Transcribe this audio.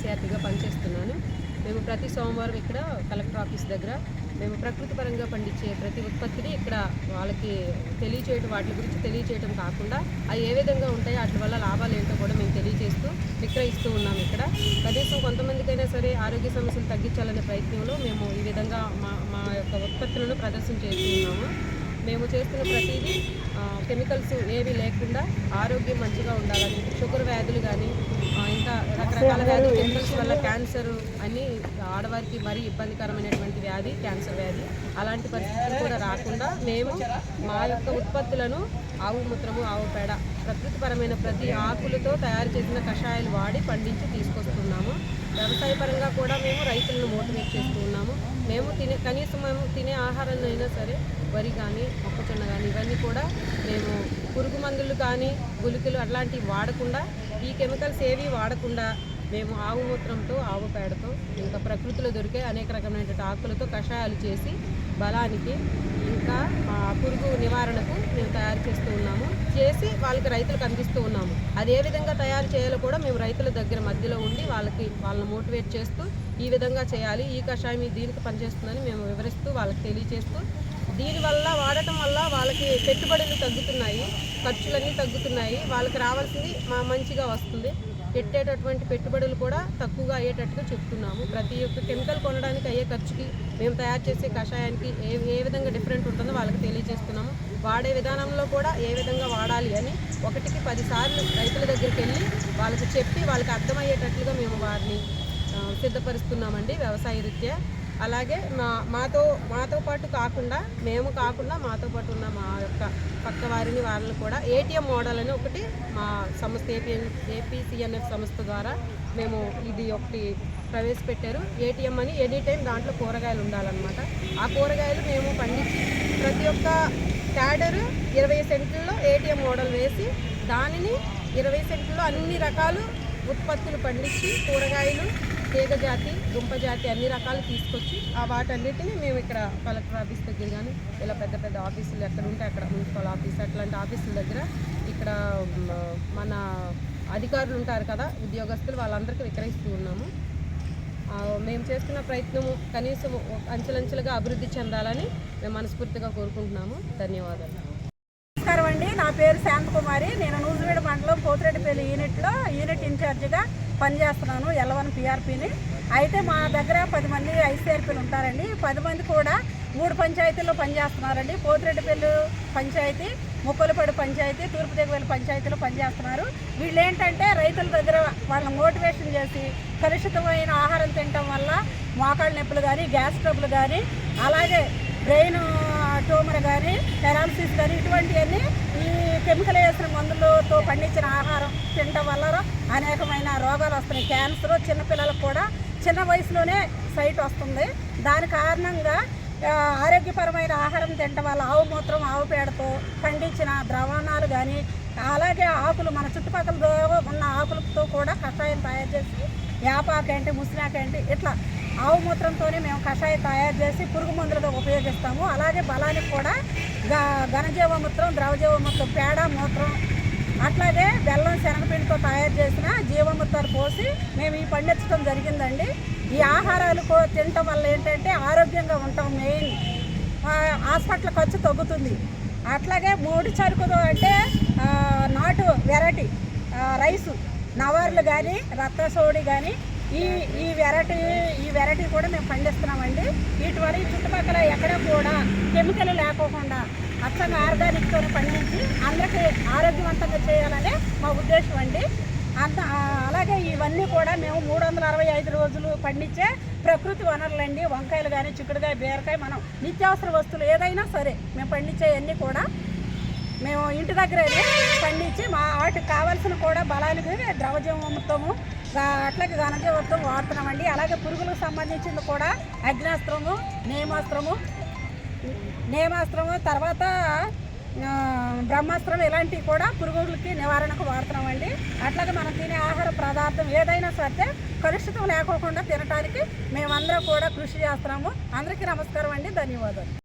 విద్యార్థిగా పనిచేస్తున్నాను. మేము ప్రతి సోమవారం ఇక్కడ కలెక్టర్ ఆఫీస్ దగ్గర మేము ప్రకృతి పరంగా పండించే ప్రతి ఉత్పత్తిని ఇక్కడ వాళ్ళకి తెలియచేయడం వాటి గురించి తెలియచేయడం కాకుండా అవి ఏ విధంగా ఉంటాయో వాటి వల్ల లాభాలు ఏంటో కూడా మేము తెలియజేస్తూ విక్రయిస్తూ ఉన్నాం ఇక్కడ. కనీసం కొంతమందికైనా సరే ఆరోగ్య సమస్యలు తగ్గించాలనే ప్రయత్నంలో మేము ఈ విధంగా మా మా యొక్క ఉత్పత్తులను ప్రదర్శన చేస్తూ ఉన్నాము మేము చేస్తున్న ప్రతిదీ కెమికల్స్ ఏవి లేకుండా ఆరోగ్యం మంచిగా ఉండాలని షుగర్ వ్యాధులు కానీ ఇంకా రకరకాల వ్యాధులు కెమికల్స్ వల్ల క్యాన్సర్ అని ఆడవారికి మరీ ఇబ్బందికరమైనటువంటి వ్యాధి క్యాన్సర్ వ్యాధి. అలాంటి పరిస్థితులు కూడా రాకుండా మేము మా యొక్క ఉత్పత్తులను ఆవు మూత్రము ఆవు పేడ ప్రకృతిపరమైన ప్రతి ఆకులతో తయారు చేసిన కషాయాలు వాడి పండించి తీసుకొస్తున్నాము. వ్యవసాయపరంగా కూడా మేము రైతులను మోటివేట్ చేస్తూ ఉన్నాము. మేము తినే కనీసం మేము తినే ఆహారాన్ని అయినా సరే వరి కానీ మొక్కజొన్న కానీ ఇవన్నీ కూడా మేము పురుగు మందులు కానీ గుళికలు అట్లాంటివి వాడకుండా ఈ కెమికల్స్ ఏవి వాడకుండా మేము ఆవు మూత్రంతో ఆవు పేడతో ఇంకా ప్రకృతిలో దొరికే అనేక రకమైనటువంటి ఆకులతో కషాయాలు చేసి బలానికి ఇంకా పురుగు నివారణకు మేము తయారు చేస్తూ ఉన్నాము. చేసి వాళ్ళకి రైతులకు అందిస్తూ ఉన్నాము. అది ఏ విధంగా తయారు చేయాలో కూడా మేము రైతుల దగ్గర మధ్యలో ఉండి వాళ్ళకి వాళ్ళని మోటివేట్ చేస్తూ ఈ విధంగా చేయాలి. ఈ కషాయం దీనికి పనిచేస్తుందని మేము వివరిస్తూ వాళ్ళకి తెలియజేస్తూ దీనివల్ల వాడటం వల్ల వాళ్ళకి పెట్టుబడులు తగ్గుతున్నాయి ఖర్చులన్నీ తగ్గుతున్నాయి. వాళ్ళకి రావాల్సింది మా మంచిగా వస్తుంది. పెట్టేటటువంటి పెట్టుబడులు కూడా తక్కువగా అయ్యేటట్టుగా చెప్తున్నాము. ప్రతి ఒక్క కెమికల్ కొనడానికి అయ్యే ఖర్చుకి మేము తయారు చేసే కషాయానికి ఏ ఏ విధంగా డిఫరెంట్ ఉంటుందో వాళ్ళకి తెలియజేస్తున్నాము. వాడే విధానంలో కూడా ఏ విధంగా వాడాలి అని ఒకటికి పదిసార్లు రైతుల దగ్గరికి వెళ్ళి వాళ్ళకి చెప్పి వాళ్ళకి అర్థమయ్యేటట్లుగా మేము వారిని సిద్ధపరుస్తున్నామండి వ్యవసాయ రీత్యా. అలాగే మా మాతో మాతో పాటు కాకుండా మేము కాకుండా మాతో పాటు ఉన్న మా యొక్క పక్క వారిని వాళ్ళని కూడా ఏటీఎం మోడల్ అని ఒకటి మా సంస్థ ఏపీఎన్ ఏపీసీఎన్ఎఫ్ సంస్థ ద్వారా మేము ఇది ఒకటి ప్రవేశపెట్టారు. ఏటీఎం అని ఎనీ టైం దాంట్లో కూరగాయలు ఉండాలన్నమాట. ఆ కూరగాయలు మేము పండించి ప్రతి ఒక్క క్యాడరు ఇరవై సెంట్లలో ఏటీఎం మోడల్ వేసి దానిని ఇరవై సెంట్లలో అన్ని రకాలు ఉత్పత్తులు పండించి కూరగాయలు తీగ జాతి దుంప జాతి అన్ని రకాలు తీసుకొచ్చి ఆ వాటన్నిటిని మేము ఇక్కడ కలెక్టర్ ఆఫీస్ దగ్గర కానీ ఇలా పెద్ద పెద్ద ఆఫీసులు ఎక్కడ ఉంటే అక్కడ మున్సిపల్ ఆఫీస్ అట్లాంటి ఆఫీసుల దగ్గర ఇక్కడ మన అధికారులు ఉంటారు కదా ఉద్యోగస్తులు వాళ్ళందరికీ విక్రయిస్తూ ఉన్నాము. మేము చేస్తున్న ప్రయత్నము కనీసం అంచెలంచెలుగా అభివృద్ధి చెందాలని మేము మనస్ఫూర్తిగా కోరుకుంటున్నాము. ధన్యవాదాలు. నమస్కారం అండి. నా పేరు శాంతకుమారి. నేను నూజివీడు మండలం పోతిరెడ్డిపల్లి యూనిట్లో యూనిట్ ఇన్ఛార్జిగా పనిచేస్తున్నాను ఎల్వన్ పిఆర్పిని అయితే మా దగ్గర పది మంది ఐసీఆర్పీలు ఉంటారండి. పది మంది కూడా మూడు పంచాయతీల్లో పనిచేస్తున్నారండి. పోతిరెడ్డిపల్లి పంచాయతీ ముక్కలపడి పంచాయతీ తూర్పు దిగువెల్లి పంచాయతీలో పనిచేస్తున్నారు. వీళ్ళు ఏంటంటే రైతుల దగ్గర వాళ్ళని మోటివేషన్ చేసి కలుషితమైన ఆహారం తినటం వల్ల మోకాళ్ళ నొప్పులు కానీ గ్యాస్ ట్రబుల్ కానీ అలాగే బ్రెయిన్ ట్యూమర్ కానీ పెరాలసిస్ కానీ ఇటువంటివన్నీ ఈ కెమికల్ వేసిన మందులతో పండించిన ఆహారం తినడం వల్ల అనేకమైన రోగాలు వస్తున్నాయి. క్యాన్సర్ చిన్నపిల్లలకు కూడా చిన్న వయసులోనే సైట్ వస్తుంది. దాని కారణంగా ఆరోగ్యపరమైన ఆహారం తినడం వల్ల ఆవు మూత్రం ఆవు పేడతో పండించిన ద్రవణాలు కానీ అలాగే ఆకులు మన చుట్టుపక్కల ఉన్న ఆకులతో కూడా కషాయం తయారు చేసి యాపాకేంటి ముసినాకేంటి ఇట్లా ఆవు మూత్రంతోనే మేము కషాయం తయారు చేసి పురుగు మందులుగా ఉపయోగిస్తాము. అలాగే బలానికి కూడా ఘనజీవమూత్రం ద్రవజీవమూత్రం పేడ మూత్రం అట్లాగే బెల్లం శనగపిండితో తయారు చేసిన జీవమృతాలు పోసి మేము ఈ పండించడం జరిగిందండి. ఈ ఆహారాలు కో- తినటం వల్ల ఏంటంటే ఆరోగ్యంగా ఉంటాం మెయిన్. హాస్పిటల్ ఖర్చు తగ్గుతుంది. అట్లాగే మూడు చరుకులు అంటే నాటు వెరైటీ రైసు నవార్లు కానీ రత్నసోడి కానీ ఈ ఈ వెరైటీ ఈ వెరైటీ కూడా మేము పండిస్తున్నామండి. వీటి వల్ల ఈ చుట్టుపక్కల ఎక్కడ కూడా కెమికల్ లేకోకుండా అచ్చంగా ఆర్గానిక్తో పండించి అందరికీ ఆరోగ్యవంతంగా చేయాలనే మా ఉద్దేశం అండి. అంత అలాగే ఇవన్నీ కూడా మేము మూడు వందల అరవై ఐదు రోజులు పండించే ప్రకృతి వనరులండి. వంకాయలు కానీ చిక్కుడుకాయ బీరకాయ మనం నిత్యావసర వస్తువులు ఏదైనా సరే మేము పండించేవన్నీ కూడా మేము ఇంటి దగ్గరే పండించి మా వాటికి కావాల్సిన కూడా బలానికి ద్రవజీవమృతము అట్లకి అట్లాగే ఘనజీవత్వం వాడుతున్నామండి. అలాగే పురుగులకు సంబంధించింది కూడా అగ్నాస్త్రము నేమాస్త్రము నేమాస్త్రము తర్వాత బ్రహ్మాస్త్రం ఇలాంటివి కూడా పురుగులకి నివారణకు వాడుతున్నామండి. అట్లాగే మనం తినే ఆహార పదార్థం ఏదైనా సరే కలుషితం లేకోకుండా తినడానికి మేమందరం కూడా కృషి చేస్తున్నాము. అందరికీ నమస్కారం అండి. ధన్యవాదాలు.